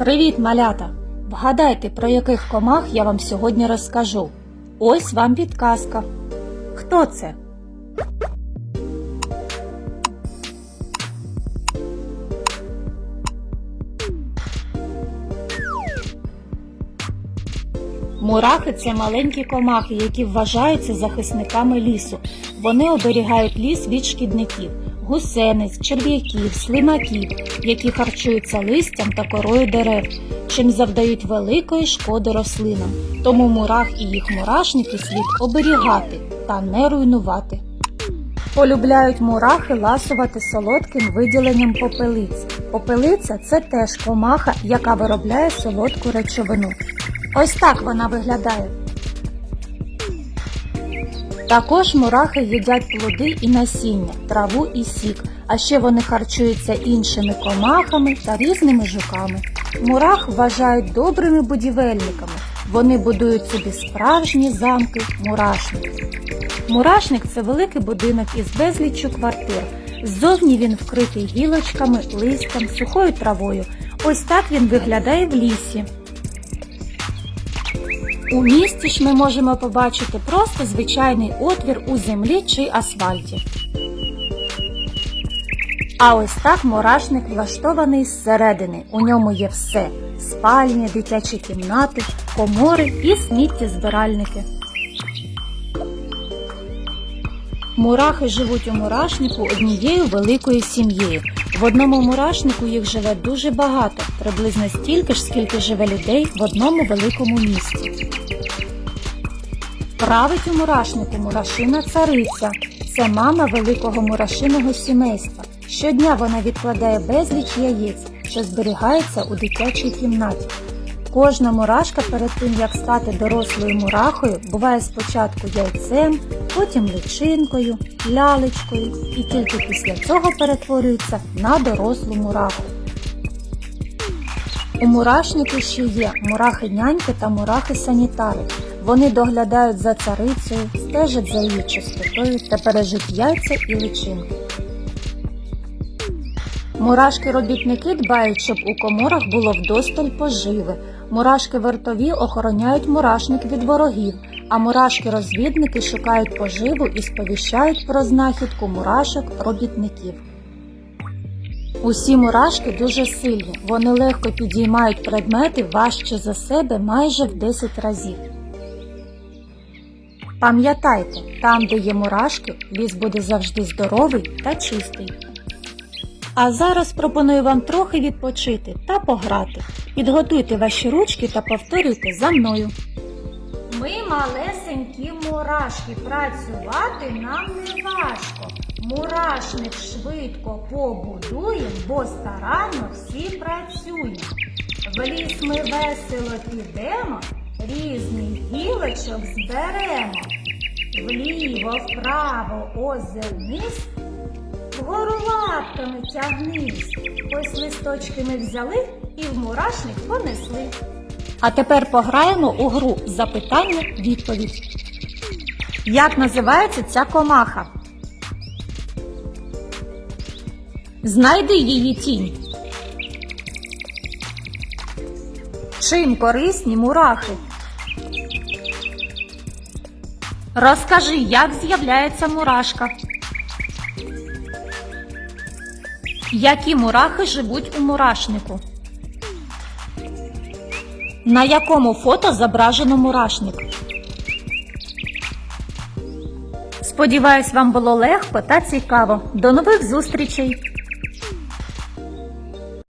Привіт, малята! Вгадайте, про яких комах я вам сьогодні розкажу. Ось вам підказка. Хто це? Мурахи це маленькі комахи, які вважаються захисниками лісу. Вони оберігають ліс від шкідників, гусениць, черв'яків, слимаків, які харчуються листям та корою дерев, чим завдають великої шкоди рослинам. Тому мурах і їх мурашники слід оберігати та не руйнувати. Полюбляють мурахи ласувати солодким виділенням попелиць. Попелиця це теж комаха, яка виробляє солодку речовину. Ось так вона виглядає. Також мурахи їдять плоди і насіння, траву і сік, а ще вони харчуються іншими комахами та різними жуками. Мурах вважають добрими будівельниками. Вони будують собі справжні замки мурашник. Мурашник це великий будинок із безліччю квартир. Ззовні він вкритий гілочками, листям, сухою травою. Ось так він виглядає в лісі. У місті ж ми можемо побачити просто звичайний отвір у землі чи асфальті. А ось так мурашник влаштований зсередини. У ньому є все: спальні, дитячі кімнати, комори і сміттєзбиральники. Мурахи живуть у мурашнику однією великою сім'єю. В одному мурашнику їх живе дуже багато, приблизно стільки ж, скільки живе людей в одному великому місті. Править у мурашнику мурашина цариця. Це мама великого мурашиного сімейства. Щодня вона відкладає безліч яєць, що зберігається у дитячій кімнаті. Кожна мурашка перед тим, як стати дорослою мурахою, буває спочатку яйцем, потім личинкою, лялечкою і тільки після цього перетворюється на дорослу мураху. У мурашнику ще є мурахи-няньки та мурахи-санітари. Вони доглядають за царицею, стежать за її чистотою та бережуть яйця і личинки. Мурашки-робітники дбають, щоб у коморах було вдосталь поживи. Мурашки вартові охороняють мурашник від ворогів, а мурашки-розвідники шукають поживу і сповіщають про знахідку мурашок-робітників. Усі мурашки дуже сильні, вони легко підіймають предмети важче за себе майже в 10 разів. Пам'ятайте, там, де є мурашки, ліс буде завжди здоровий та чистий. А зараз пропоную вам трохи відпочити та пограти. Підготуйте ваші ручки та повторюйте за мною. Ми малесенькі мурашки, працювати нам не важко. Мурашник швидко побудуємо, бо старанно всі працюємо. В ліс ми весело підемо, різних гілочок зберемо. Вліво, вправо, озирнись, вгору лапками тягнись. Ось листочки ми взяли і в мурашник понесли. А тепер пограємо у гру запитання-відповідь. Як називається ця комаха? Знайди її тінь. Чим корисні мурахи? Розкажи, як з'являється мурашка. Які мурахи живуть у мурашнику? На якому фото зображено мурашник? Сподіваюсь, вам було легко та цікаво. До нових зустрічей!